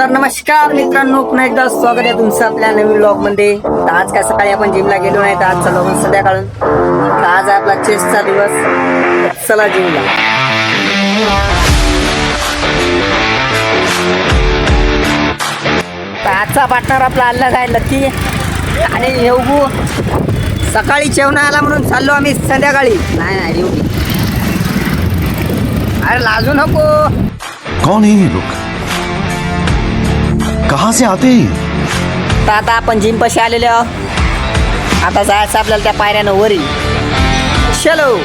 तर नमस्कार मित्रांनो पुन्हा एकदा स्वागत आहे तुमचं आपल्या नवीन ब्लॉगमध्ये तर आज काय सकाळी आपण जिमला गेलो नाही तर आज चालू आपण संध्याकाळून. तर आज आहे आपला चेसचा दिवस चला जिमला आजचा पार्टनर आपला अल्लग आहे लकी. आणि येऊ सकाळी जेवणा आला म्हणून चाललो आम्ही संध्याकाळी. नाही नाही येऊ अरे लाजू नको. कौन कहाँ से आते. हैं तर आता आपण जिम पाशी आलेले आहोत. आता जायचं आपल्याला त्या पायऱ्यानं वरी. चलो.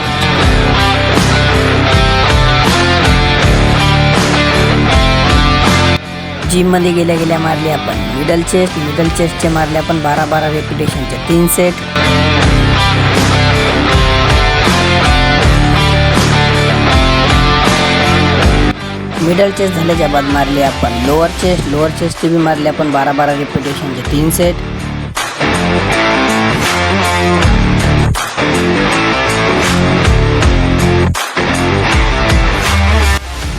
जिममध्ये गेल्या गेल्या मारले आपण. मिडल चेस्ट मिडल चेस्टचे मारले आपण बारा बारा रेप्युटेशनचे तीन सेट मिडल चेस्ट झाल्याच्या बाद मारले आपण. लोअर चेस्ट लोअर चेस्टचे बी मारले आपण. बारा बारा रिपिटेशनचे तीन सेट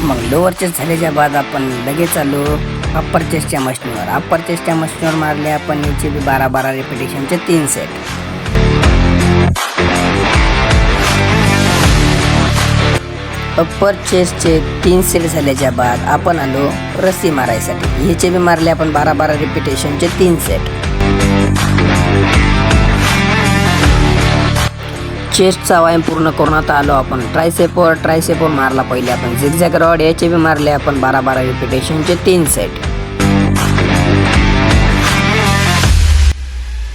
मग लोअर चेस्ट झाल्याच्या बाद आपण लगेच आलो. अप्पर चेस्टच्या मशीनवर अप्पर चेस्टच्या मशीनवर मारले आपण. याचे बी बारा बारा रिपिटेशनचे तीन सेट अप्पर चेस्टचे तीन सेट झाल्याच्या बाद आपण आलो रस्सी मारायसाठी. ह्याचे बी मारले आपण बारा बारा रिपिटेशनचे तीन सेट चेस्टचा व्यायाम पूर्ण करून आता आलो आपण. ट्रायसेपवर ट्रायसेपवर मारला पहिले आपण. झिगझॅग रॉड याचे बी मारले आपण बारा बारा रिपिटेशनचे तीन सेट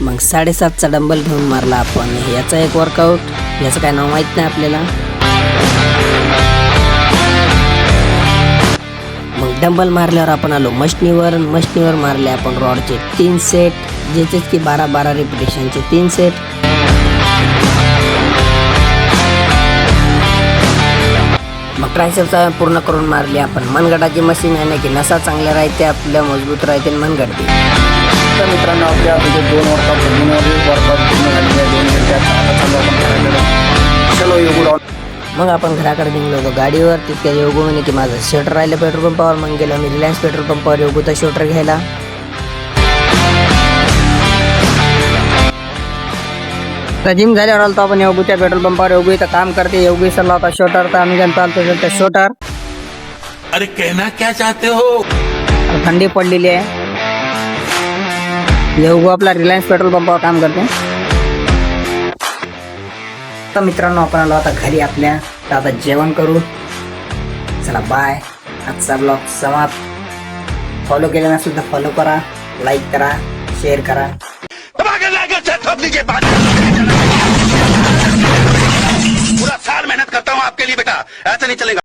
मग साडेसातचा डंबल घेऊन मारला आपण. याचा एक वर्कआउट याचं काय नाव माहीत नाही आपल्याला? मग डंबल मारल्यावर आपण आलो मशनीवर मशनीवर मारले आपण रॉडचे तीन सेट ज्याचेच की बारा बारा रिपिटेशनचे तीन सेट. मग ट्रायसेपचा पूर्ण करून मारले आपण. मनगटाची मशीन आहे ना की नसा चांगल्या राहते आपल्या मजबूत राहते मनगडती तर मित्रांनो आपल्या म्हणजे दोन वर्षात दोन वर्षात पूर्ण झालेले दोन मिनिटात आता मग आपण घराकडे निघलो होतो गाडीवर. तितक्या योगू म्हणे की माझं शर्टर राहिलं पेट्रोल पंपावर मग गेलो मी रिलायन्स पेट्रोल पंपावर योगूचा शर्टर घ्यायला. तर जिम झाल्यावर आलतो आपण योगूच्या पेट्रोल पंपावर योगू इथं काम करते. योगू सरला होता शोटर तर आम्ही त्यांचा आलतो त्या शोटर. अरे कहना क्या चाहते हो? थंडी पडलेली आहे. योगू आपला रिलायन्स पेट्रोल पंपावर काम करते. तर मित्रांनो आपण आलो आता घरी आपल्या. तर आता जेवण करू. चला बाय आजचा ब्लॉग समाप्त. फॉलो केला नसेल फॉलो करा लाईक करा शेअर करा.